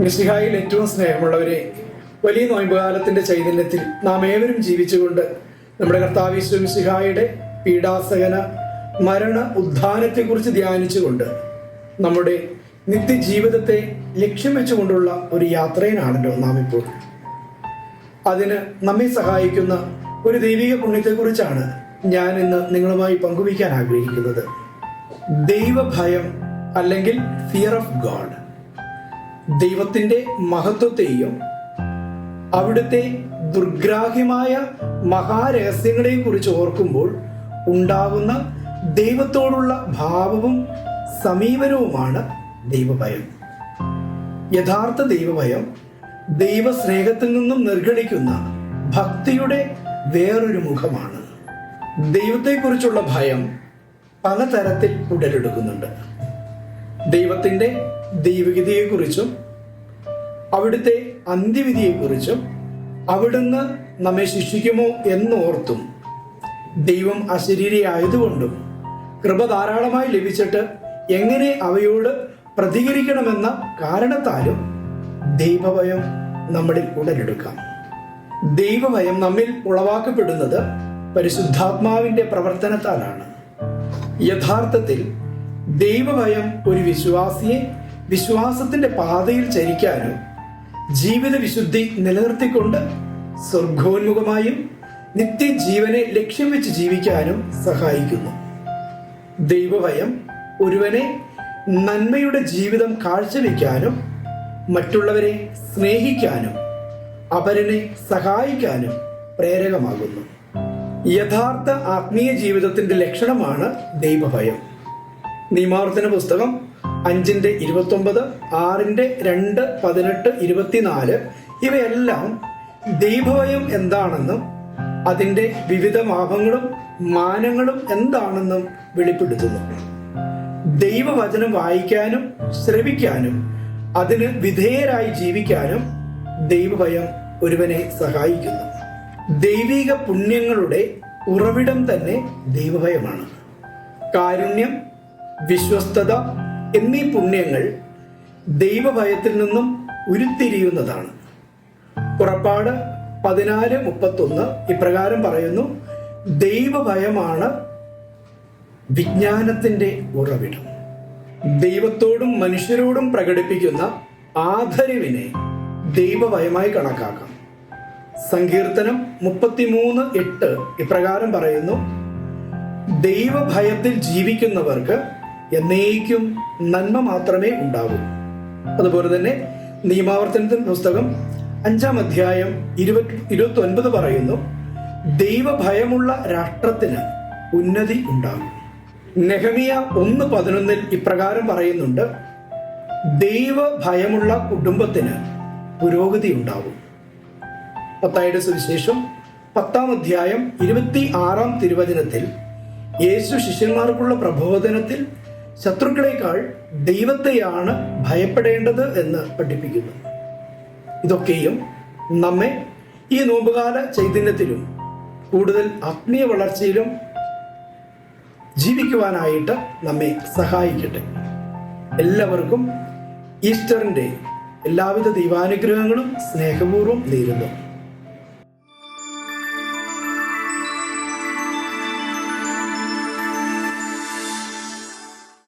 മിശിഹായിൽ ഏറ്റവും സ്നേഹമുള്ളവരെ വലിയ നോയമ്പുകാലത്തിന്റെ ചൈതന്യത്തിൽ നാം ഏവരും ജീവിച്ചുകൊണ്ട് നമ്മുടെ കർത്താവിശ്വ മിസ്ലിഹായുടെ പീഡാസകന മരണ ഉദ്ധാനത്തെക്കുറിച്ച് ധ്യാനിച്ചുകൊണ്ട് നമ്മുടെ നിത്യജീവിതത്തെ ലക്ഷ്യം വെച്ചുകൊണ്ടുള്ള ഒരു യാത്രയിലാണല്ലോ നാം ഇപ്പോൾ. അതിന് നമ്മെ സഹായിക്കുന്ന ഒരു ദൈവിക പുണ്യത്തെക്കുറിച്ചാണ് ഞാൻ ഇന്ന് നിങ്ങളുമായി പങ്കുവയ്ക്കാൻ ആഗ്രഹിക്കുന്നത്. ദൈവഭയം അല്ലെങ്കിൽ ഫിയർ ഓഫ് ഗോഡ് ദൈവത്തിന്റെ മഹത്വത്തെയും അവിടുത്തെ ദുർഗ്രാഹ്യമായ മഹാരഹസ്യങ്ങളെയും കുറിച്ച് ഓർക്കുമ്പോൾ ഉണ്ടാകുന്ന ദൈവത്തോടുള്ള ഭാവവും സമീപനവുമാണ് ദൈവഭയം. യഥാർത്ഥ ദൈവഭയം ദൈവസ്നേഹത്തിൽ നിന്നും നിർഗണിക്കുന്ന ഭക്തിയുടെ വേറൊരു മുഖമാണ്. ദൈവത്തെക്കുറിച്ചുള്ള ഭയം പലതരത്തിൽ ഉടലെടുക്കുന്നുണ്ട്. ദൈവത്തിന്റെ ദൈവഗതിയെക്കുറിച്ചും അവിടുത്തെ അന്ത്യവിധിയെക്കുറിച്ചും അവിടുന്ന് നമ്മെ ശിക്ഷിക്കുമോ എന്നോർത്തും. ദൈവം അശരീരിയായതുകൊണ്ടും കൃപ ധാരാളമായി ലഭിച്ചിട്ട് എങ്ങനെ അവയോട് പ്രതികരിക്കണമെന്ന കാരണത്താലും ദൈവഭയം നമ്മളിൽ ഉടലെടുക്കാം. ദൈവഭയം നമ്മിൽ ഉളവാക്കപ്പെടുന്നത് പരിശുദ്ധാത്മാവിന്റെ പ്രവർത്തനത്താലാണ്. യഥാർത്ഥത്തിൽ ദൈവഭയം ഒരു വിശ്വാസിയെ വിശ്വാസത്തിന്റെ പാതയിൽ ചരിക്കാനും ജീവിത വിശുദ്ധി നിലനിർത്തിക്കൊണ്ട് സ്വർഗോന്മുഖമായും നിത്യജീവനെ ലക്ഷ്യം വെച്ച് ജീവിക്കാനും സഹായിക്കുന്നു. ദൈവഭയം ഒരുവനെ നന്മയുടെ ജീവിതം കാഴ്ചവെക്കാനും മറ്റുള്ളവരെ സ്നേഹിക്കാനും അപരനെ സഹായിക്കാനും പ്രേരകമാകുന്നു. യഥാർത്ഥ ആത്മീയ ജീവിതത്തിന്റെ ലക്ഷണമാണ് ദൈവഭയം. നിയമാവർത്തന പുസ്തകം അഞ്ചിന്റെ ഇരുപത്തൊമ്പത് ആറിന്റെ രണ്ട് പതിനെട്ട് ഇരുപത്തിനാല്. ഇവയെല്ലാം ദൈവഭയം എന്താണെന്നും അതിന്റെ വിവിധ മാപങ്ങളും മാനങ്ങളും എന്താണെന്നും വെളിപ്പെടുത്തുന്നു. ദൈവവചനം വായിക്കാനും ശ്രവിക്കാനും അതിന് വിധേയരായി ജീവിക്കാനും ദൈവഭയം ഒരുവനെ സഹായിക്കുന്നു. ദൈവിക പുണ്യങ്ങളുടെ ഉറവിടം തന്നെ ദൈവഭയമാണ് കാരുണ്യം വിശ്വസ്തത എന്നീ പുണ്യങ്ങൾ ദൈവഭയത്തിൽ നിന്നും ഉരുത്തിരിയുന്നതാണ്. പുറപ്പാട് പതിനാല് മുപ്പത്തൊന്ന് ഇപ്രകാരം പറയുന്നു ദൈവഭയമാണ് വിജ്ഞാനത്തിന്റെ ഉറവിടം. ദൈവത്തോടും മനുഷ്യരോടും പ്രകടിപ്പിക്കുന്ന ആദരവിനെ ദൈവഭയമായി കണക്കാക്കാം. സങ്കീർത്തനം മുപ്പത്തിമൂന്ന് എട്ട് ഇപ്രകാരം പറയുന്നു ദൈവഭയത്തിൽ ജീവിക്കുന്നവർക്ക് എന്നേക്കും നന്മ മാത്രമേ ഉണ്ടാകൂ അതുപോലെ തന്നെ നിയമാവർത്തനത്തിന്റെ പുസ്തകം അഞ്ചാം അധ്യായം ഇരുപത്തി ഇരുപത്തി ഒൻപത് പറയുന്നു ദൈവഭയമുള്ള രാഷ്ട്രത്തിന് ഉന്നതി ഉണ്ടാകും. നെഹമിയ ഒന്ന് പതിനൊന്നിൽ ഇപ്രകാരം പറയുന്നുണ്ട് ദൈവഭയമുള്ള കുടുംബത്തിന് പുരോഗതി ഉണ്ടാകും. പത്തായുടെ സുവിശേഷം പത്താം അധ്യായം ഇരുപത്തി ആറാം തിരുവചനത്തിൽ യേശു ശിഷ്യന്മാർക്കുള്ള പ്രബോധനത്തിൽ ശത്രുക്കളെക്കാൾ ദൈവത്തെയാണ് ഭയപ്പെടേണ്ടത് എന്ന് പഠിപ്പിക്കുന്നു. ഇതൊക്കെയും നമ്മെ ഈ നോമ്പുകാല ചൈതന്യത്തിലും കൂടുതൽ ആത്മീയ വളർച്ചയിലും ജീവിക്കുവാനായിട്ട് നമ്മെ സഹായിക്കട്ടെ. എല്ലാവർക്കും ഈസ്റ്ററിന്റെ എല്ലാവിധ ദൈവാനുഗ്രഹങ്ങളും സ്നേഹപൂർവം നേരുന്നു.